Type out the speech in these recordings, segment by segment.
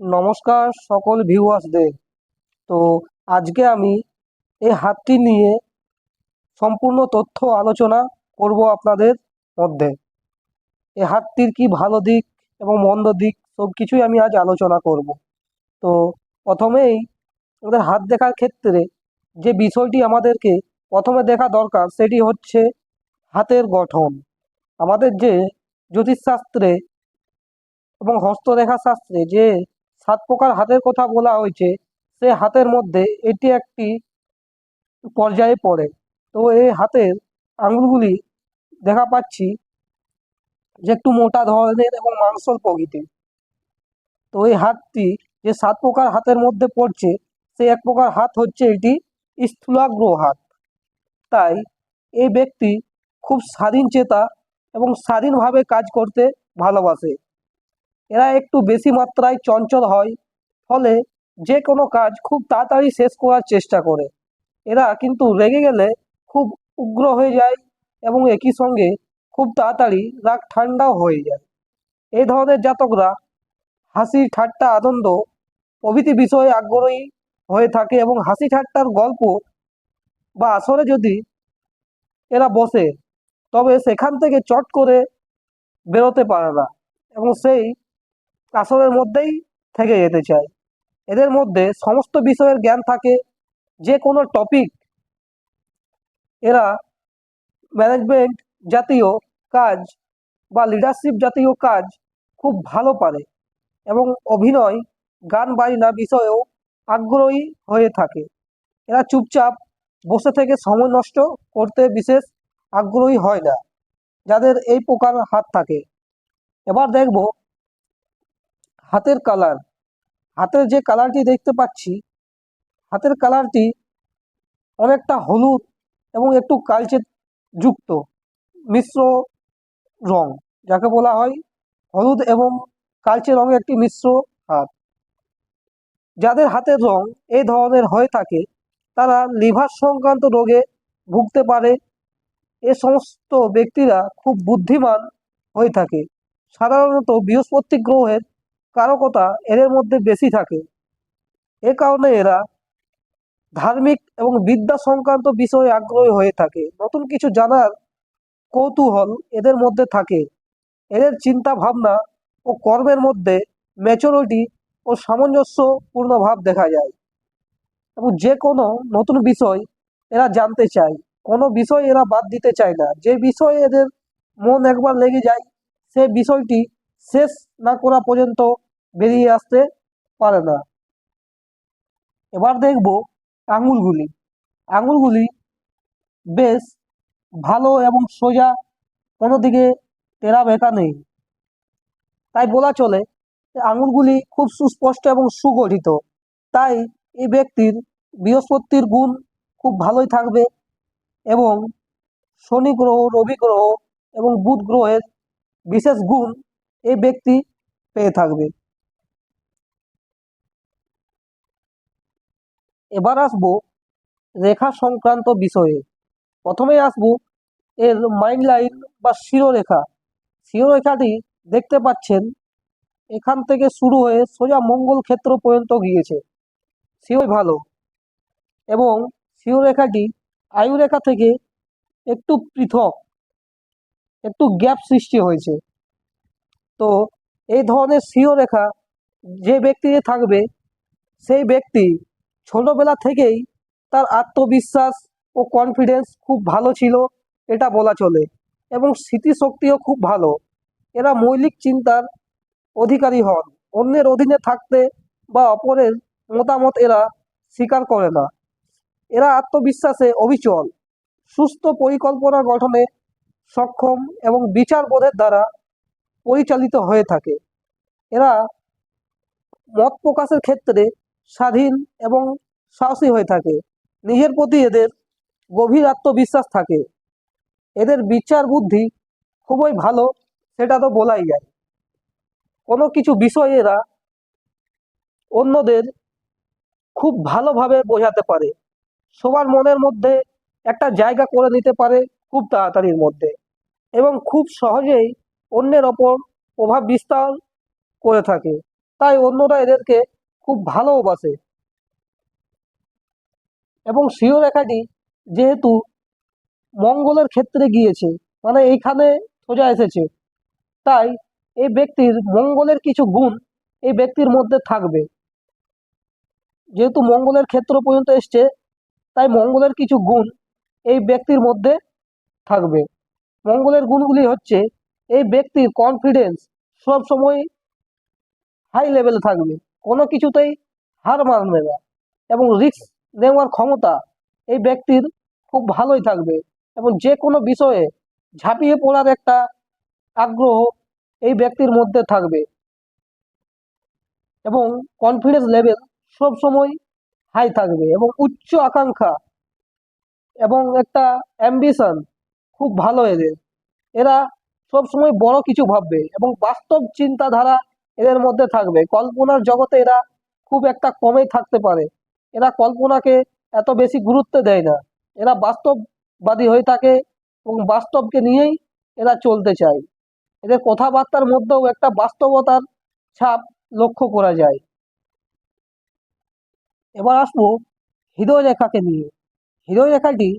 নমস্কার সকল ভিউয়ার্সদের তো আজকে আমি এই হাতটি নিয়ে সম্পূর্ণ তথ্য আলোচনা করব আপনাদের মধ্যে। এই হাতটির কি ভালো দিক এবং মন্দ দিক সব কিছুই আমি আজ আলোচনা করব। তো প্রথমেই আমাদের হাত দেখার ক্ষেত্রে যে বিষয়টি আমাদেরকে প্রথমে দেখা দরকার সেটি হচ্ছে হাতের গঠন। আমাদের যে জ্যোতিষশাস্ত্রে এবং হস্তরেখা শাস্ত্রে যে সাত প্রকার হাতের কথা বলা হয়েছে, সে হাতের মধ্যে এটি একটি পর্যায়ে পড়ে। তো এই হাতের আঙুলগুলি দেখা পাচ্ছি যে একটু মোটা ধরনের এবং মাংসল প্রকৃতির। তো এই হাতটি যে সাত প্রকার হাতের মধ্যে পড়ছে, সে এক প্রকার হাত হচ্ছে এটি স্থূলাগ্র হাত। তাই এই ব্যক্তি খুব স্বাধীন চেতা এবং স্বাধীনভাবে কাজ করতে ভালোবাসে। এরা একটু বেশি মাত্রায় চঞ্চল হয়, ফলে যে কোনো কাজ খুব তাড়াতাড়ি শেষ করার চেষ্টা করে। এরা কিন্তু রেগে গেলে খুব উগ্র হয়ে যায় এবং একই সঙ্গে খুব তাড়াতাড়ি রাগ ঠান্ডাও হয়ে যায়। এই ধরনের জাতকরা হাসি ঠাট্টা আনন্দ প্রভৃতি বিষয়ে আগ্রহী হয়ে থাকে এবং হাসি ঠাট্টার গল্প বা আসরে যদি এরা বসে, তবে সেখান থেকে চট করে বেরোতে পারে না এবং সেই আসরের মধ্যেই থেকে যেতে চায়। এদের মধ্যে সমস্ত বিষয়ের জ্ঞান থাকে, যে কোনো টপিক এরা ম্যানেজমেন্ট জাতীয় কাজ বা লিডারশিপ জাতীয় কাজ খুব ভালো পারে এবং অভিনয়, গান বাজনা বিষয়েও আগ্রহী হয়ে থাকে। এরা চুপচাপ বসে থেকে সময় নষ্ট করতে বিশেষ আগ্রহী হয় না, যাদের এই প্রকার হাত থাকে। এবার দেখব হাতের কালার হাতের যে কালারটি দেখতে পাচ্ছি, হাতের কালারটি অনেকটা হলুদ এবং একটু কালচে যুক্ত, মিশ্র রং, যাকে বলা হয় হলুদ এবং কালচে রঙের একটি মিশ্র হাত। যাদের হাতের রং এই ধরনের হয়ে থাকে, তারা লিভার সংক্রান্ত রোগে ভুগতে পারে। এ সমস্ত ব্যক্তিরা খুব বুদ্ধিমান হয়ে থাকে। সাধারণত বৃহস্পতি গ্রহের কারকতা এদের মধ্যে বেশি থাকে। এ কারণে এরা ধার্মিক এবং বিদ্যা সংক্রান্ত বিষয়ে আগ্রহী হয়ে থাকে। নতুন কিছু জানার কৌতূহল এদের মধ্যে থাকে। এদের চিন্তা ভাবনা ও কর্মের মধ্যে ম্যাচুরিটি ও সামঞ্জস্যপূর্ণ ভাব দেখা যায়। এবং যে কোনো নতুন বিষয় এরা জানতে চায়। কোনো বিষয় এরা বাদ দিতে চায় না। যে বিষয়ে এদের মন একবার লেগে যায়, সে বিষয়টি শেষ না করা পর্যন্ত বেরিয়ে আসতে পারে না। এবার দেখব আঙুলগুলি। আঙুলগুলি বেশ ভালো এবং সোজা, কোনো দিকে তেরা বেঁকা নেই। তাই বলা চলে আঙুলগুলি খুব সুস্পষ্ট এবং সুগঠিত। তাই এই ব্যক্তির বৃহস্পতির গুণ খুব ভালোই থাকবে এবং শনি গ্রহ, রবি গ্রহ এবং বুধ গ্রহের বিশেষ গুণ এই ব্যক্তি পেয়ে থাকবে। এবার আসব রেখা সংক্রান্ত বিষয়ে। প্রথমে আসব এর মাইন্ড লাইন বা শিরোরেখা। শিরোরেখাটি দেখতে পাচ্ছেন, এখান থেকে শুরু হয়ে সোজা মঙ্গল ক্ষেত্র পর্যন্ত গিয়েছে। শিরোই ভালো। এবং শিরোরেখাটি আয়ুরেখা থেকে একটু পৃথক, একটু গ্যাপ সৃষ্টি হয়েছে। তো এই ধরনের শিরোরেখা যে ব্যক্তিতে থাকবে, সেই ব্যক্তি ছোটবেলা থেকেই তার আত্মবিশ্বাস ও কনফিডেন্স খুব ভালো ছিল, এটা বলা চলে। এবং স্মৃতিশক্তিও খুব ভালো। এরা মৌলিক চিন্তার অধিকারী হন। অন্যের অধীনে থাকতে বা অপরের মতামত এরা স্বীকার করে না। এরা আত্মবিশ্বাসে অবিচল। সুস্থ পরিকল্পনা গঠনে সক্ষম এবং বিচারবোধের দ্বারা পরিচালিত হয়ে থাকে। এরা মত প্রকাশের ক্ষেত্রে স্বাধীন এবং সাহসী হয়ে থাকে। নিজের প্রতি এদের গভীর আত্মবিশ্বাস থাকে। এদের বিচার বুদ্ধি খুবই ভালো, সেটা তো বলাই যায়। কোনো কিছু বিষয় এরা অন্যদের খুব ভালোভাবে বোঝাতে পারে। সবার মনের মধ্যে একটা জায়গা করে নিতে পারে খুব তাড়াতাড়ির মধ্যে এবং খুব সহজেই অন্যের ওপর প্রভাব বিস্তার করে থাকে। তাই অন্যরা এদেরকে খুব ভালোবাসে এবং সিও রেখাটি যেহেতু মঙ্গলের ক্ষেত্রে গিয়েছে মানে এইখানে সোজা এসেছে, তাই এই ব্যক্তির মঙ্গলের কিছু গুণ এই ব্যক্তির মধ্যে থাকবে। যেহেতু মঙ্গলের ক্ষেত্র পর্যন্ত এসছে, তাই মঙ্গলের কিছু গুণ এই ব্যক্তির মধ্যে থাকবে। মঙ্গলের গুণগুলি হচ্ছে, এই ব্যক্তির কনফিডেন্স সব সময় হাই লেভেলে থাকবে। কোনো কিছুতেই হার মানবে না এবং রিস্ক নেওয়ার ক্ষমতা এই ব্যক্তির খুব ভালোই থাকবে এবং যে কোনো বিষয়ে ঝাঁপিয়ে পড়ার একটা আগ্রহ এই ব্যক্তির মধ্যে থাকবে এবং কনফিডেন্স লেভেল সব সময় হাই থাকবে এবং উচ্চ আকাঙ্ক্ষা এবং একটা অ্যাম্বিশন খুব ভালো এদের। এরা সব সময় বড় কিছু ভাববে এবং বাস্তব চিন্তাধারা এদের মধ্যে থাকবে। কল্পনার জগতে এরা খুব একটা কমে থাকতে পারে। এরা কল্পনাকে এত বেশি গুরুত্ব দেয় না। এরা বাস্তববাদী হয়ে থাকে এবং বাস্তবকে নিয়েই এরা চলতে চায়। এদের কথাবার্তার মধ্যেও একটা বাস্তবতার ছাপ লক্ষ্য করা যায়। এবার আসব হৃদয় রেখাকে নিয়ে। হৃদয় রেখাটি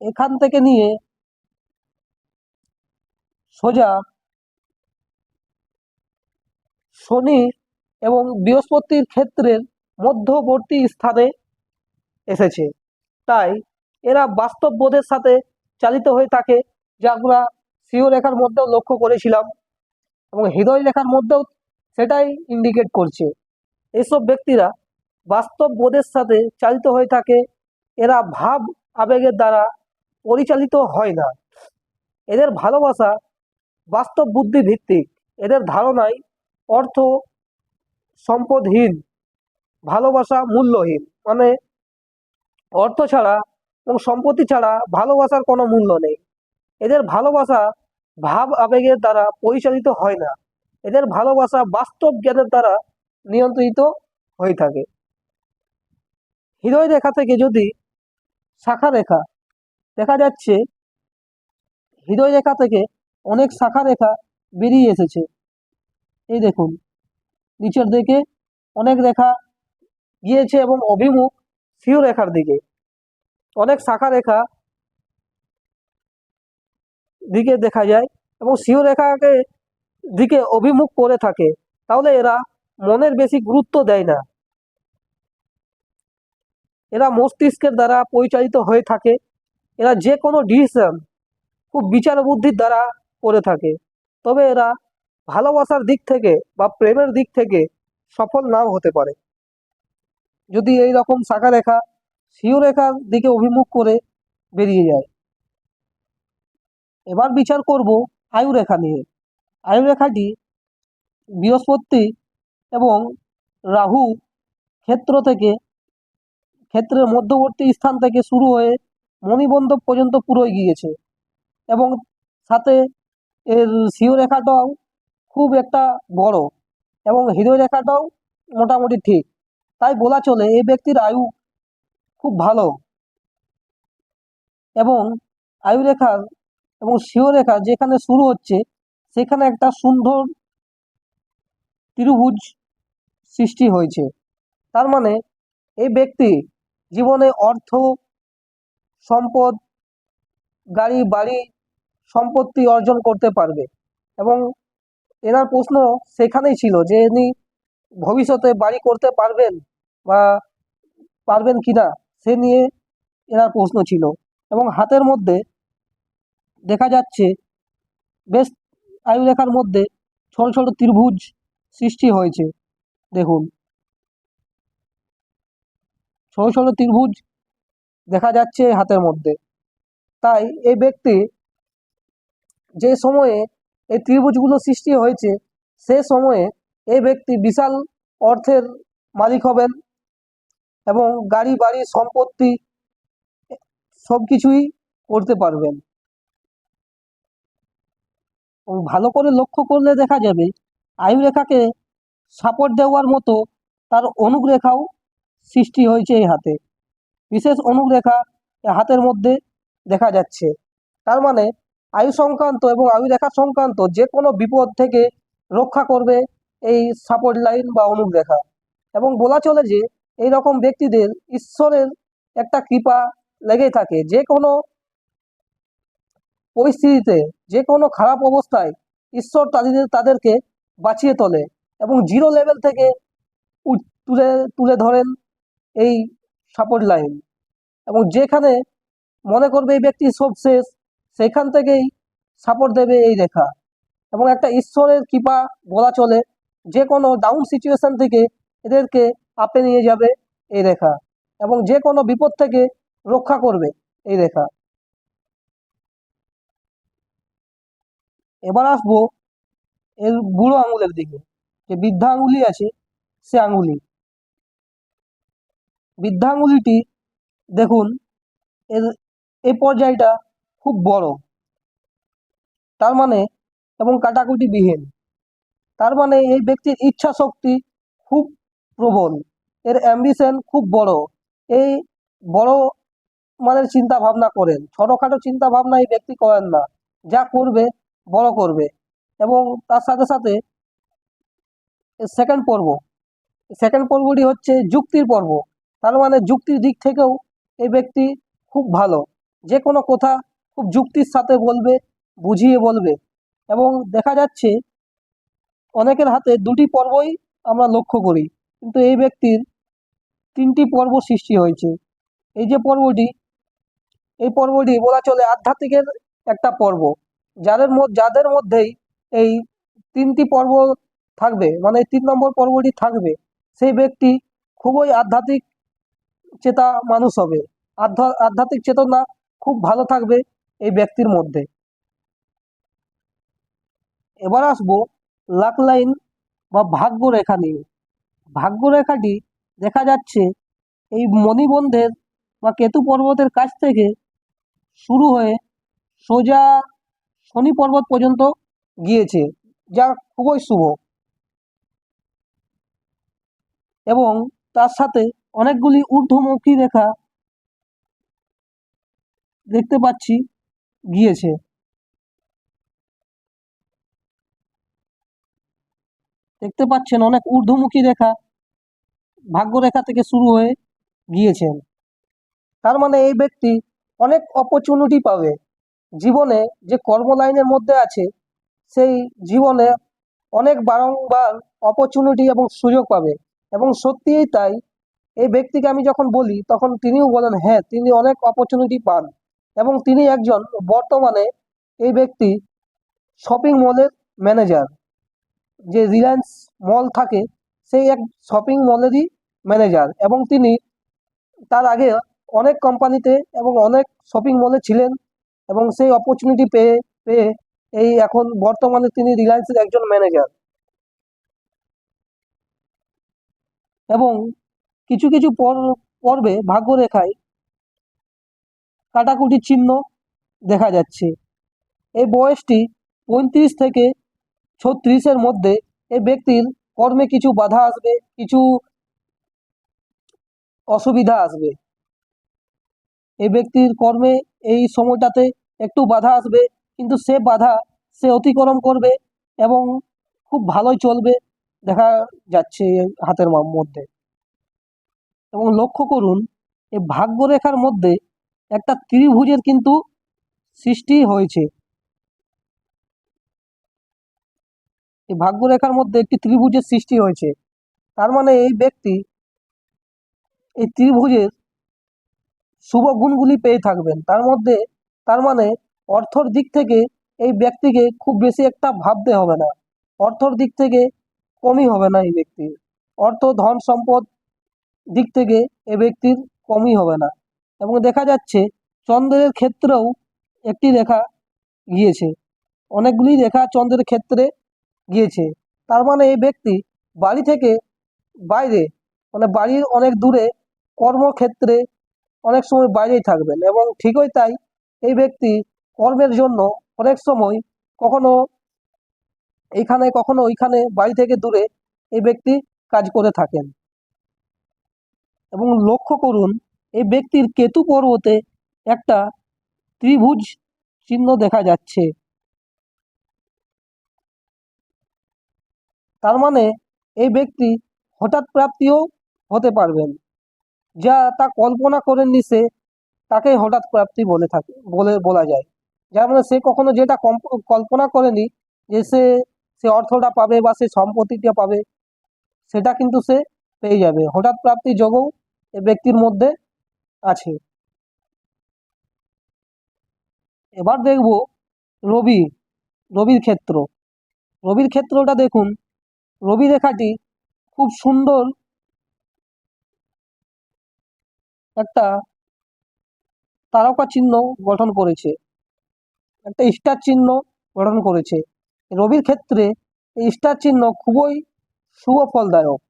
এখান থেকে নিয়ে সোজা শনি এবং বৃহস্পতির ক্ষেত্রের মধ্যবর্তী স্থানে এসেছে। তাই এরা বাস্তব বোধের সাথে চালিত হয়ে থাকে, যা আমরা সিও রেখার মধ্যেও লক্ষ্য করেছিলাম এবং হৃদয় রেখার মধ্যেও সেটাই ইন্ডিকেট করছে। এসব ব্যক্তিরা বাস্তব বোধের সাথে চালিত হয়ে থাকে, এরা ভাব আবেগের দ্বারা পরিচালিত হয় না। এদের ভালোবাসা বাস্তব বুদ্ধি ভিত্তিক এদের ধারণায় অর্থ সম্পদহীন, ভালোবাসা মূল্যহীন। মানে অর্থ ছাড়া এবং সম্পত্তি ছাড়া ভালোবাসার কোনো মূল্য নেই। এদের ভালোবাসা ভাব আবেগের দ্বারা পরিচালিত হয় না। এদের ভালোবাসা বাস্তব জ্ঞানের দ্বারা নিয়ন্ত্রিত হয়ে থাকে। হৃদয় রেখা থেকে যদি শাখা রেখা দেখা যাচ্ছে, হৃদয় রেখা থেকে অনেক শাখা রেখা বেরিয়ে এসেছে। এই দেখুন, নিচের দিকে অনেক রেখা গিয়েছে এবং অভিমুখ সিও রেখার দিকে। অনেক শাখা রেখা দিকে দেখা যায় এবং সিও রেখাকে দিকে অভিমুখ করে থাকে। তাহলে এরা মনের বেশি গুরুত্ব দেয় না। এরা মস্তিষ্কের দ্বারা পরিচালিত হয়ে থাকে। এরা যে কোনো ডিসিশন খুব বিচার বুদ্ধির দ্বারা করে থাকে। তবে এরা ভালোবাসার দিক থেকে বা প্রেমের দিক থেকে সফল নাও হতে পারে। যদি এই রকম শাখা রেখা, সিও রেখার দিকে অভিমুখ করে বেরিয়ে যায়। এবার বিচার করব আয়ু রেখা নিয়ে। আয়ু রেখাটি বৃহস্পতি এবং রাহু ক্ষেত্র থেকে, ক্ষেত্রের মধ্যবর্তী স্থান থেকে শুরু হয়ে মণিবন্ধব পর্যন্ত পুরোই গিয়েছে এবং সাথে এর সিও রেখাটাও খুব একটা বড় এবং হৃদয় রেখাটাও মোটামুটি ঠিক। তাই বলা চলে এই ব্যক্তির আয়ু খুব ভালো এবং আয়ু রেখার এবং রেখা যেখানে শুরু হচ্ছে, সেখানে একটা সুন্দর ত্রিভুজ সৃষ্টি হয়েছে। তার মানে এই ব্যক্তি জীবনে অর্থ, সম্পদ, গাড়ি, বাড়ি, সম্পত্তি অর্জন করতে পারবে এবং এনার প্রশ্ন সেখানেই ছিল যে ইনি ভবিষ্যতে বাড়ি করতে পারবেন বা পারবেন কি না সে নিয়ে এনার প্রশ্ন ছিল। এবং হাতের মধ্যে দেখা যাচ্ছে বেশ আয়ুরেখার মধ্যে ছোট ছোট ত্রিভুজ সৃষ্টি হয়েছে। দেখুন। ছোট ছোট ত্রিভুজ দেখা যাচ্ছে হাতের মধ্যে। তাই এই ব্যক্তি যে সময়ে এই ত্রিভুজগুলো সৃষ্টি হয়েছে, সে সময়ে এই ব্যক্তি বিশাল অর্থের মালিক হবেন এবং গাড়ি, বাড়ি, সম্পত্তি সব কিছুই করতে পারবেন। ভালো করে লক্ষ্য করলে দেখা যাবে আয়ু রেখাকে সাপোর্ট দেওয়ার মতো তার অনুরেখাও সৃষ্টি হয়েছে এই হাতে। বিশেষ অনুরেখা এই হাতের মধ্যে দেখা যাচ্ছে। তার মানে আয়ু সংক্রান্ত এবং আয়ু রেখা সংক্রান্ত যে কোনো বিপদ থেকে রক্ষা করবে এই সাপোর্ট লাইন বা অনুগ্রেখা এবং বলা চলে যে এই রকম ব্যক্তিদের ঈশ্বরের একটা কৃপা লেগেই থাকে। যে কোনো পরিস্থিতিতে, যে কোনো খারাপ অবস্থায় ঈশ্বর তাদের, তাদেরকে বাঁচিয়ে তোলে এবং জিরো লেভেল থেকে তুলে তুলে ধরেন এই সাপোর্ট লাইন এবং যেখানে মনে করবে এই ব্যক্তি সব শেষ সেখান থেকেই সাপোর্ট দেবে এই রেখা। এবং একটা ঈশ্বরের কৃপা বলা চলে যে কোনো ডাউন সিচুয়েশন থেকে এদেরকে আপে নিয়ে যাবে এই রেখা এবং যে কোনো বিপদ থেকে রক্ষা করবে এই রেখা। এবার আসব এর বুড়ো আঙুলের দিকে, যে বৃদ্ধা আঙুলি আছে সে আঙুলি। বৃদ্ধা আঙুলিটি দেখুন, এর এই পর্যায়টা খুব বড়। তার মানে এবং কাটাকুটি বিহীন তার মানে এই ব্যক্তির ইচ্ছা শক্তি খুব প্রবল। এর অ্যাম্বিশন খুব বড়। এই বড় মানের চিন্তা ভাবনা করেন। ছোটখাটো চিন্তা ভাবনা এই ব্যক্তি করেন না। যা করবে, বড় করবে। এবং তার সাথে সাথে সেকেন্ড পর্ব। সেকেন্ড পর্বটি হচ্ছে যুক্তির পর্ব। তার মানে যুক্তির দিক থেকেও এই ব্যক্তি খুব ভালো। যে কোনো কথা খুব যুক্তির সাথে বলবে, বুঝিয়ে বলবে। এবং দেখা যাচ্ছে, অনেকের হাতে দুটি পর্বই আমরা লক্ষ্য করি। কিন্তু এই ব্যক্তির তিনটি পর্ব সৃষ্টি হয়েছে। এই যে পর্বটি, এই পর্বটি বলা চলে আধ্যাত্মিকের একটা পর্ব। যাদের যাদের মধ্যেই এই তিনটি পর্ব থাকবে মানে তিন নম্বর পর্বটি থাকবে, সেই ব্যক্তি খুবই আধ্যাত্মিক চেতা মানুষ হবে। আধ্যা- আধ্যাত্মিক চেতনা খুব ভালো থাকবে। এই ব্যক্তির মধ্যে। এবার আসব লাক লাইন বা ভাগ্য রেখা নিয়ে। ভাগ্য রেখাটি দেখা যাচ্ছে এই মণিবন্ধের বা কেতু পর্বতের কাছ থেকে শুরু হয়ে সোজা শনি পর্বত পর্যন্ত গিয়েছে। যা খুবই শুভ। এবং তার সাথে অনেকগুলি ঊর্ধ্বমুখী রেখা দেখতে পাচ্ছি। গিয়েছে। দেখতে পাচ্ছেন অনেক ঊর্ধ্বমুখী রেখা, ভাগ্যরেখা থেকে শুরু হয়ে গিয়েছেন। তার মানে এই ব্যক্তি অনেক অপরচুনিটি পাবে। জীবনে যে কর্ম লাইনের মধ্যে আছে, সেই জীবনে অনেক বারংবার অপরচুনিটি এবং সুযোগ পাবে। এবং সত্যিই তাই, এই ব্যক্তিকে আমি যখন বলি, তখন তিনিও বলেন হ্যাঁ তিনি অনেক অপরচুনিটি পান। এবং তিনি একজন বর্তমানে এই ব্যক্তি শপিং মলের ম্যানেজার যে রিলায়েন্স মল থাকে, সেই এক শপিং মলেরই ম্যানেজার এবং তিনি তার আগে অনেক কোম্পানিতে এবং অনেক শপিং মলে ছিলেন এবং সেই অপরচুনিটি পেয়ে পেয়ে এই এখন বর্তমানে তিনি রিলায়েন্সের একজন ম্যানেজার এবং কিছু কিছু পর- পর্বে ভাগ্যরেখায় কাটাকুটির চিহ্ন দেখা যাচ্ছে। এই বয়সটি পঁয়ত্রিশ থেকে ছত্রিশের মধ্যে এই ব্যক্তির কর্মে কিছু বাধা আসবে, কিছু অসুবিধা আসবে। এই ব্যক্তির কর্মে এই সময়টাতে একটু বাধা আসবে, কিন্তু সে বাধা সে অতিক্রম করবে এবং খুব ভালোই চলবে দেখা যাচ্ছে হাতের মধ্যে। এবং লক্ষ্য করুন, এই ভাগ্যরেখার মধ্যে একটা ত্রিভুজের কিন্তু সৃষ্টি হয়েছে। এই ভাগ্যরেখার মধ্যে একটি ত্রিভুজের সৃষ্টি হয়েছে। তার মানে এই ব্যক্তি এই ত্রিভুজের শুভ গুণগুলি পেয়ে থাকবেন। তার মধ্যে, তার মানে অর্থর দিক থেকে এই ব্যক্তিকে খুব বেশি একটা ভাবতে হবে না। অর্থর দিক থেকে কমই হবে না এই ব্যক্তির অর্থ, ধন, সম্পদ দিক থেকে এ ব্যক্তির কমই হবে না। এবং দেখা যাচ্ছে চন্দ্রের ক্ষেত্রেও একটি রেখা গিয়েছে। অনেকগুলি রেখা চন্দ্রের ক্ষেত্রে গিয়েছে। তার মানে এই ব্যক্তি বাড়ি থেকে বাইরে মানে বাড়ির অনেক দূরে কর্মক্ষেত্রে অনেক সময় বাইরেই থাকবেন এবং ঠিকই তাই এই ব্যক্তি কর্মের জন্য অনেক সময় কখনো এইখানে, কখনো ওইখানে বাড়ি থেকে দূরে এই ব্যক্তি কাজ করে থাকেন। এবং লক্ষ্য করুন এই ব্যক্তির কেতু পর্বতে একটা ত্রিভুজ চিহ্ন দেখা যাচ্ছে। তার মানে এই ব্যক্তি হঠাৎ প্রাপ্তিও হতে পারবেন। যা তা কল্পনা করেননি সে, তাকে হঠাৎ প্রাপ্তি বলে থাকে, বলে, বলা যায়। যার মানে সে কখনো যেটা কল্পনা করেনি যে সে সে অর্থটা পাবে বা সে সম্পত্তিটা পাবে, সেটা কিন্তু সে পেয়ে যাবে। হঠাৎ প্রাপ্তি যোগও এ ব্যক্তির মধ্যে আছে। এবার দেখব রবি, রবির ক্ষেত্র। রবির ক্ষেত্রটা দেখুন, রবি রেখাটি খুব সুন্দর একটা তারকা চিহ্ন গঠন করেছে। একটা স্টার চিহ্ন গঠন করেছে। রবির ক্ষেত্রে এই স্টার চিহ্ন খুবই শুভ ফলদায়ক।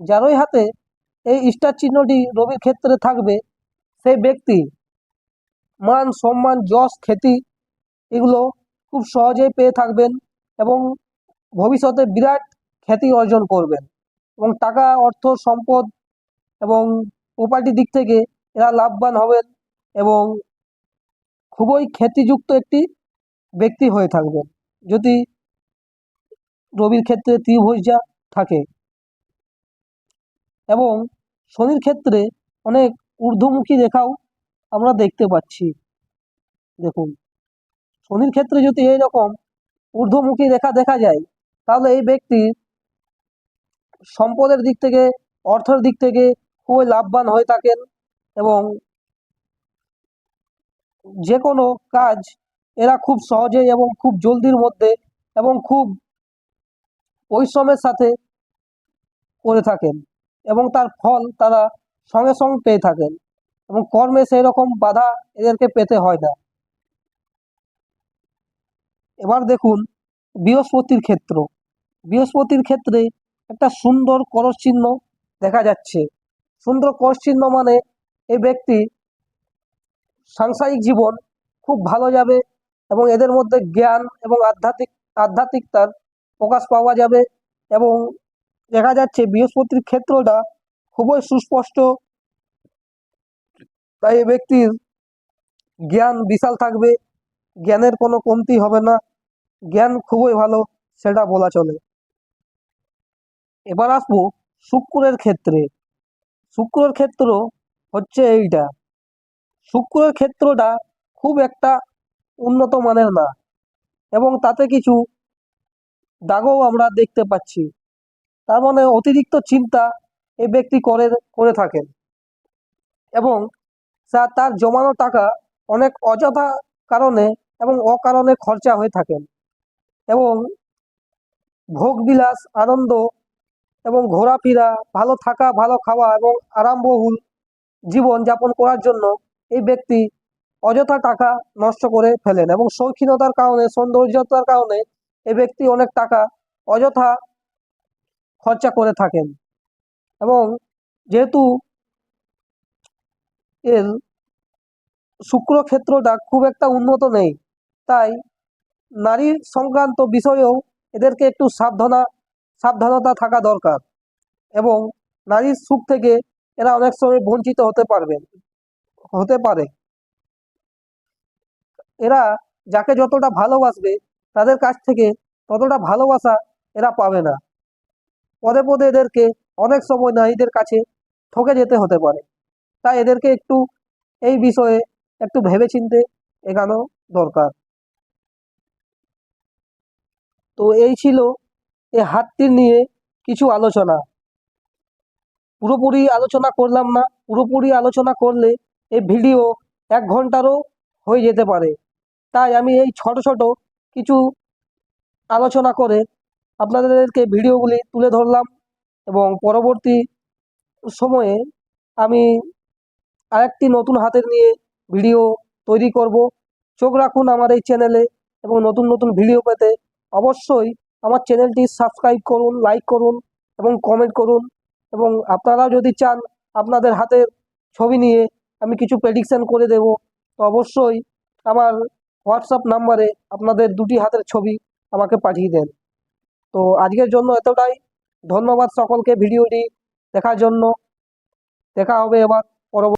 যারই হাতে এই স্টার চিহ্নটি রবির ক্ষেত্রে থাকবে সেই ব্যক্তি মান, সম্মান, যশ, খ্যাতি এগুলো খুব সহজেই পেয়ে থাকবেন এবং ভবিষ্যতে বিরাট খ্যাতি অর্জন করবেন এবং টাকা, অর্থ, সম্পদ এবং প্রপার্টি দিক থেকে এরা লাভবান হবেন এবং খুবই খ্যাতিযুক্ত একটি ব্যক্তি হয়ে থাকবেন। যদি রবির ক্ষেত্রে ত্রিভুজা থাকে এবং শনির ক্ষেত্রে অনেক ঊর্ধ্বমুখী রেখাও আমরা দেখতে পাচ্ছি। দেখুন, শনির ক্ষেত্রে যদি এই রকম ঊর্ধ্বমুখী রেখা দেখা যায়, তাহলে এই ব্যক্তি সম্পদের দিক থেকে, অর্থের দিক থেকে খুবই লাভবান হয়ে থাকেন এবং যে কোনো কাজ এরা খুব সহজেই এবং খুব জলদির মধ্যে এবং খুব পরিশ্রমের সাথে করে থাকেন এবং তার ফল তারা সঙ্গে সঙ্গে পেয়ে থাকেন। এবং কর্মে সেই রকম বাধা এদেরকে পেতে হয় না। এবার দেখুন, বৃহস্পতির ক্ষেত্র। বৃহস্পতির ক্ষেত্রে একটা সুন্দর করস চিহ্ন দেখা যাচ্ছে। সুন্দর করস চিহ্ন মানে এই ব্যক্তি সাংসারিক জীবন খুব ভালো যাবে এবং এদের মধ্যে জ্ঞান এবং আধ্যাত্মিক, আধ্যাত্মিকতার প্রকাশ পাওয়া যাবে এবং দেখা যাচ্ছে বৃহস্পতির ক্ষেত্রটা খুবই সুস্পষ্ট তাই এ ব্যক্তির জ্ঞান বিশাল থাকবে, জ্ঞানের কোনো কমতি হবে না, জ্ঞান খুবই ভালো, সেটা বলা চলে। এবার আসব শুক্রের ক্ষেত্রে। শুক্রের ক্ষেত্র হচ্ছে এইটা। শুক্রের ক্ষেত্রটা খুব একটা উন্নত মানের না, এবং তাতে কিছু দাগও আমরা দেখতে পাচ্ছি। তার মানে অতিরিক্ত চিন্তা এই ব্যক্তি করে করে থাকেন। এবং তার জমানো টাকা অনেক অযথা কারণে এবং অকারণে খরচা হয়ে থাকেন এবং ভোগবিলাস, আনন্দ এবং ঘোরাফেরা, ভালো থাকা, ভালো খাওয়া এবং আরামবহুল জীবন যাপন করার জন্য এই ব্যক্তি অযথা টাকা নষ্ট করে ফেলেন এবং শৌখিনতার কারণে, সৌন্দর্যতার কারণে এই ব্যক্তি অনেক টাকা অযথা খরচা করে থাকেন। এবং যেহেতু এর শুক্র ক্ষেত্রটা খুব একটা উন্নত নেই। তাই নারী সংক্রান্ত বিষয়েও এদেরকে একটু সাবধানা, সাবধানতা থাকা দরকার এবং নারীর সুখ থেকে এরা অনেক সময় বঞ্চিত হতে পারবেন হতে পারে। এরা যাকে যতটা ভালোবাসবে, তাদের কাছ থেকে ততটা ভালোবাসা এরা পাবে না। পদে পদে এদেরকে অনেক সময় নারীদের কাছে ঠকে যেতে হতে পারে। তাই এদেরকে একটু এই বিষয়ে একটু ভেবেচিন্তে এগানো দরকার। তো এই ছিল এই হাতটির নিয়ে কিছু আলোচনা। পুরোপুরি আলোচনা করলাম না, পুরোপুরি আলোচনা করলে এই ভিডিও এক ঘন্টারও হয়ে যেতে পারে। তাই আমি এই ছোট ছোট কিছু আলোচনা করে আপনাদেরকে ভিডিওগুলি তুলে ধরলাম এবং পরবর্তী সময়ে আমি আরেকটি নতুন হাতের নিয়ে ভিডিও তৈরি করব। চোখ রাখুন আমার এই চ্যানেলে এবং নতুন নতুন ভিডিও পেতে অবশ্যই আমার চ্যানেলটি সাবস্ক্রাইব করুন, লাইক করুন এবং কমেন্ট করুন। এবং আপনারা যদি চান আপনাদের হাতের ছবি নিয়ে আমি কিছু প্রেডিকশান করে দেব, তো অবশ্যই আমার হোয়াটসঅ্যাপ নাম্বারে আপনাদের দুটি হাতের ছবি আমাকে পাঠিয়ে দেন। তো আজকের জন্য এতটাই। ধন্যবাদ সকলকে ভিডিওটি দেখার জন্য। দেখা হবে এবার পরবর্তী